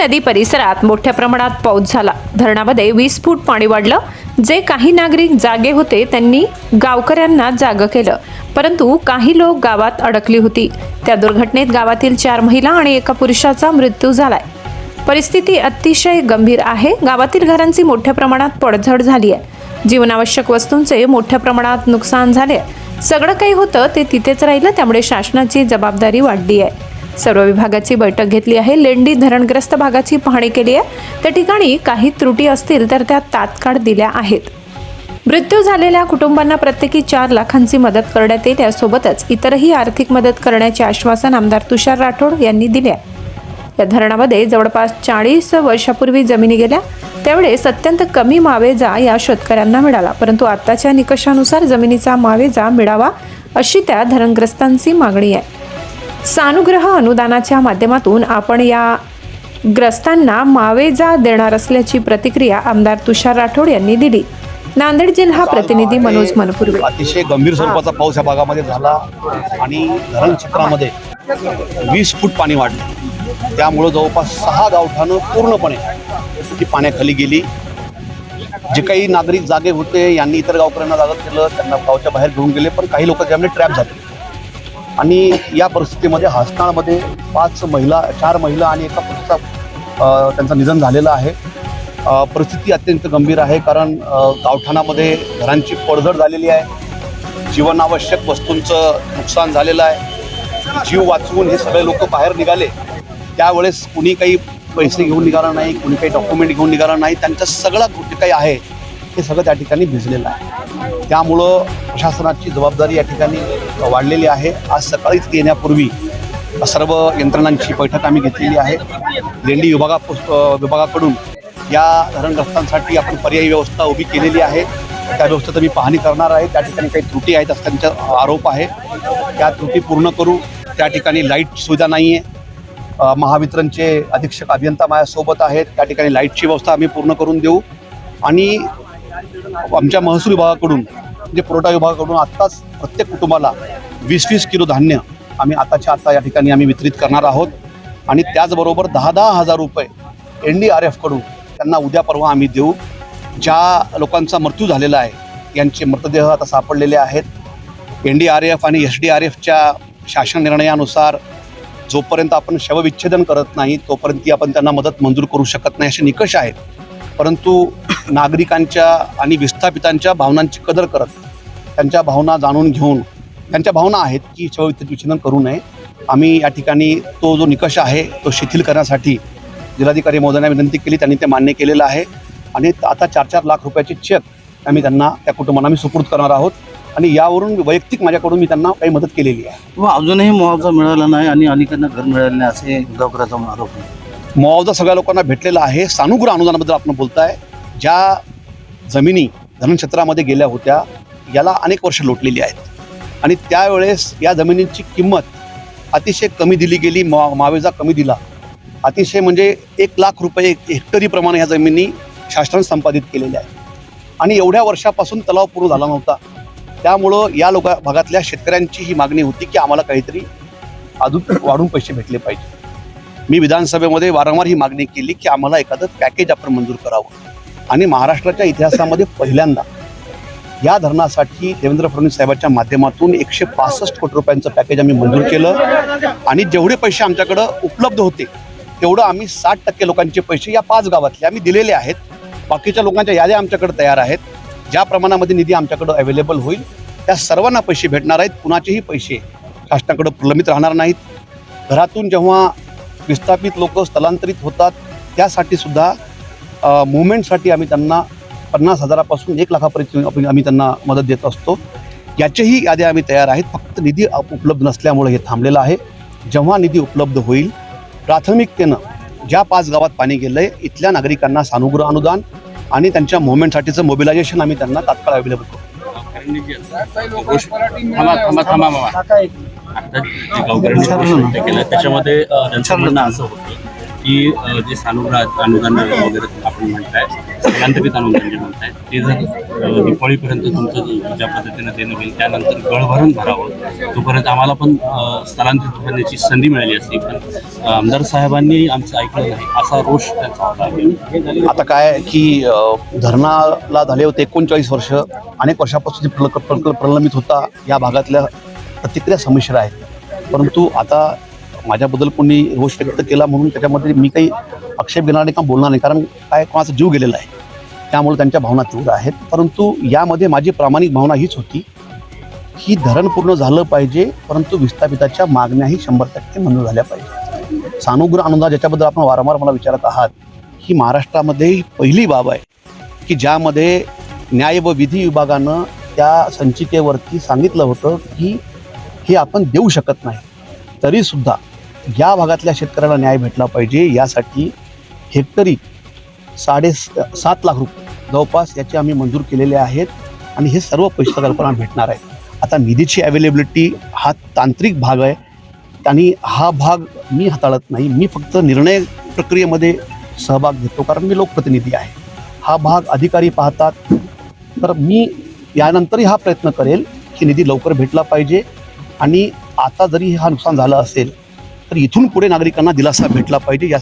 नदी परिसरात मोठ्या प्रमाणात पाऊस झाला. धरणामध्ये वीस फूट पाणी वाढलं. जे काही नागरिक जागे होते त्यांनी गावकऱ्यांना जाग केलं. परंतु काही लोक गावात अडकली होती. त्या दुर्घटनेत गावातील चार महिला आणि एका पुरुषाचा मृत्यू झालाय. परिस्थिती अतिशय गंभीर आहे. गावातील घरांची मोठ्या प्रमाणात पडझड झाली आहे जीवनावश्यक वस्तूंचे मोठ्या प्रमाणात नुकसान झाले आहे. सगळं काही होतं ते तिथेच राहिलं त्यामुळे शासनाची जबाबदारी वाढली आहे सर्व विभागाची बैठक घेतली आहे. लेंडी धरणग्रस्त भागाची पाहणी केली आहे. त्या ठिकाणी काही त्रुटी असतील तर त्या तात्काळ दिल्या आहेत. मृत्यू झालेल्या कुटुंबांना प्रत्येकी चार लाखांची मदत करण्यात येईल. यासोबतच इतरही आर्थिक मदत करण्याचे आश्वासन आमदार तुषार राठोड यांनी दिले आहे. या धरणामध्ये जवळपास चाळीस वर्षापूर्वी जमिनी गेल्या. त्यावेळेस अत्यंत कमी मावेजा या शेतकऱ्यांना मिळाला. परंतु आताच्या निकषानुसार जमिनीचा मावेजा मिळावा अशी त्या धरणग्रस्तांची मागणी आहे. सानुग्रह अनुदानाच्या माध्यमातून आपण या ग्रस्तांना मावेजा देणार असल्याची प्रतिक्रिया आमदार तुषार राठोड यांनी दिली. नांदेड जिल्हा प्रतिनिधी मनोज मनपुर्वे. अतिशय गंभीर स्वरूपाचा पाऊस या भागामध्ये झाला आणि धरण क्षेत्रामध्ये वीस फूट पाणी वाढलं. त्यामुळं जवळपास सहा गावठाणं पूर्णपणे ती पाण्याखाली गेली. जे काही नागरिक जागे होते यांनी इतर गावकऱ्यांना जागत केलं त्यांना गावच्या बाहेर घेऊन गेले पण काही लोक त्यामध्ये ट्रॅप झाले. आणि या परिस्थितीमध्ये हसनाळमध्ये पाच महिला चार महिला आणि एका पुरुषाचा त्यांचं निधन झालेलं आहे. परिस्थिती अत्यंत गंभीर आहे कारण गावठाणामध्ये घरांची पडझड झालेली आहे. जीवनावश्यक वस्तूंचं नुकसान झालेलं आहे. जीव वाचवून हे सगळे लोक बाहेर निघाले. त्यावेळेस कुणी काही पैसे घेऊन निघाला नाही कुणी काही डॉक्युमेंट घेऊन निघाला नाही. त्यांचं सगळं जे काही आहे हे सगळं त्या ठिकाणी भिजलेलं आहे. त्यामुळं प्रशासनाची जबाबदारी या ठिकाणी वाढलेली आहे. आज सकाळीच येण्यापूर्वी सर्व यंत्रणांची बैठक आम्ही घेतलेली आहे. लेंडी विभागा विभागाकडून या धरणग्रस्तांसाठी आपण पर्यायी व्यवस्था उभी केलेली आहे. त्या व्यवस्थेत मी पाहणी करणार आहे. त्या ठिकाणी काही त्रुटी आहेत असं त्यांचा आरोप आहे. त्या त्रुटी पूर्ण करू त्या ठिकाणी लाइट सुविधा नाही आहे महावितरणचे अधीक्षक अभियंता माझ्यासोबत आहेत. त्या ठिकाणी लाईटची व्यवस्था आम्ही पूर्ण करून देऊ. आणि आमच्या महसूल विभागाकडून म्हणजे पुरवठा विभागाकडून आत्ताच प्रत्येक कुटुंबाला वीस वीस किलो धान्य आम्ही आताच्या आता या ठिकाणी आम्ही वितरित करणार आहोत. आणि त्याचबरोबर दहा दहा हजार रुपये एन डी आर एफकडून त्यांना उद्या परवा आम्ही देऊ. ज्या लोकांचा मृत्यू झालेला आहे यांचे मृतदेह आता सापडलेले आहेत. एन डी आर एफ आणि एस डी आर एफच्या शासन निर्णयानुसार जोपर्यंत आपण शवविच्छेदन करत नाही तोपर्यंत ती आपण त्यांना मदत मंजूर करू शकत नाही असे निकष आहेत. परंतु नागरिकांच्या आणि विस्थापितांच्या भावनांची कदर करत त्यांच्या भावना जाणून घेऊन त्यांच्या भावना आहेत की शवविच्छेदन करू नये. आम्ही या ठिकाणी तो जो निकष आहे तो शिथिल करण्यासाठी जिल्हाधिकारी महोदयांना विनंती केली त्यांनी ते मान्य केलेलं आहे. आणि आता चार चार लाख रुपयाचे चेक आम्ही त्यांना त्या कुटुंबांना आम्ही सुपूर्द करणार आहोत. आणि यावरून वैयक्तिक माझ्याकडून मी त्यांना काही मदत केलेली आहे. व अजूनही मुआवजा मिळाला नाही आणि अनेकांना घर मिळाले नाही असे गावकऱ्याचा आरोप आहे. मुआवजा सगळ्या लोकांना भेटलेला आहे. सानुग्रह अनुदानाबद्दल आपण बोलताय. ज्या जमिनी धरणक्षेत्रामध्ये गेल्या होत्या याला अनेक वर्ष लोटलेली आहेत. आणि त्यावेळेस या जमिनींची किंमत अतिशय कमी दिली गेली मा मावेजा कमी दिला. अतिशय म्हणजे एक लाख रुपये हेक्टरीप्रमाणे ह्या जमिनी शासनाने संपादित केलेल्या आहेत. आणि एवढ्या वर्षापासून तलाव पूर्ण झाला नव्हता. त्यामुळं या लोका भागातल्या शेतकऱ्यांची ही मागणी होती की आम्हाला काहीतरी अजून वाढून पैसे भेटले पाहिजे. मी विधानसभेमध्ये वारंवार ही मागणी केली की आम्हाला एखादं पॅकेज आपण मंजूर करावं. आणि महाराष्ट्राच्या इतिहासामध्ये पहिल्यांदा या धरणासाठी देवेंद्र फडणवीस साहेबांच्या माध्यमातून एकशे पासष्ट कोटी रुपयांचं पॅकेज आम्ही मंजूर केलं. आणि जेवढे पैसे आमच्याकडं उपलब्ध होते तेवढं आम्ही साठ टक्के लोकांचे पैसे या पाच गावातले आम्ही दिलेले आहेत. बाकीच्या लोकांच्या याद्या आमच्याकडे तयार आहेत. ज्या प्रमाणामध्ये निधी आमच्याकडं अवेलेबल होईल त्या सर्वांना पैसे भेटणार आहेत. कुणाचेही पैसे शासनाकडं प्रलंबित राहणार नाहीत. घरातून जेव्हा विस्थापित लोक स्थलांतरित होतात त्यासाठी सुद्धा मुवमेंटसाठी आम्ही त्यांना पन्नास हजारापासून एक लाखापर्यंत आपण- आम्ही त्यांना मदत देत असतो. याच्याही याद्या आम्ही तयार आहेत. फक्त निधी उपलब्ध नसल्यामुळे हे थांबलेलं आहे. जेव्हा निधी उपलब्ध होईल प्राथमिकतेनं ज्या पाच गावात पाणी गेलं आहे इथल्या नागरिकांना सानुग्रह अनुदान आणि त्यांच्या मुवमेंटसाठीचं मोबिलायझेशन आम्ही त्यांना तात्काळ अवेलेबल करू. थांबा थांबा थांबा मामा. आता जे गावकऱ्यांनी रोष व्यक्त केला त्याच्यामध्ये त्यांचं म्हणणं असं होतं की जे सानुग्रह अनुदान वगैरे आपण म्हणताय स्थलांतरित अनुदान जे म्हणताय ते जर दिवाळीपर्यंत तुमचं ज्या पद्धतीनं देणं होईल त्यानंतर गळभरून भरावं तोपर्यंत आम्हाला पण स्थलांतरित होण्याची संधी मिळाली असती. पण आमदार साहेबांनी आमचं ऐकलं नाही असा रोष त्यांचा होता. आता काय की धरणाला झाले होते एकोणचाळीस वर्ष अनेक वर्षापासून प्रलंबित होता या भागातल्या प्रतिक्रिया संमिश्र आहेत. परंतु आता माझ्याबद्दल कोणी रोष व्यक्त केला म्हणून त्याच्यामध्ये मी काही आक्षेप घेणार नाही का बोलणार नाही. कारण काय कोणाचा जीव गेलेला आहे. त्यामुळे त्यांच्या भावना तीव्र आहेत. परंतु यामध्ये माझी प्रामाणिक भावना हीच होती की धरण पूर्ण झालं पाहिजे परंतु विस्थापिताच्या मागण्याही शंभर टक्के मंजूर झाल्या पाहिजे. सानुग्रह अनुदान ज्याच्याबद्दल आपण वारंवार मला विचारत आहात ही महाराष्ट्रामध्ये ही पहिली बाब आहे की ज्यामध्ये न्याय व विधी विभागानं त्या संचिकेवरती सांगितलं होतं की हे आपण देऊ शकत नाही. तरीसुद्धा या भागातल्या शेतकऱ्याला न्याय भेटला पाहिजे यासाठी हेक्टरी साडे सात लाख रुपये जवळपास याचे आम्ही मंजूर केलेले आहेत आणि हे सर्व पैसे कल्पना भेटणार आहे आता निधीची अवेलेबिलिटी हा तांत्रिक भाग आहे. आणि हा भाग मी हाताळत नाही. मी फक्त निर्णय प्रक्रियेमध्ये सहभाग घेतो कारण मी लोकप्रतिनिधी आहे. हा भाग अधिकारी पाहतात. तर मी यानंतरही हा प्रयत्न करेल की निधी लवकर भेटला पाहिजे. आणि आता जरी हा नुकसान झालं असेल तर इथून पुढे नागरिकांना दिलासा भेटला पाहिजे. या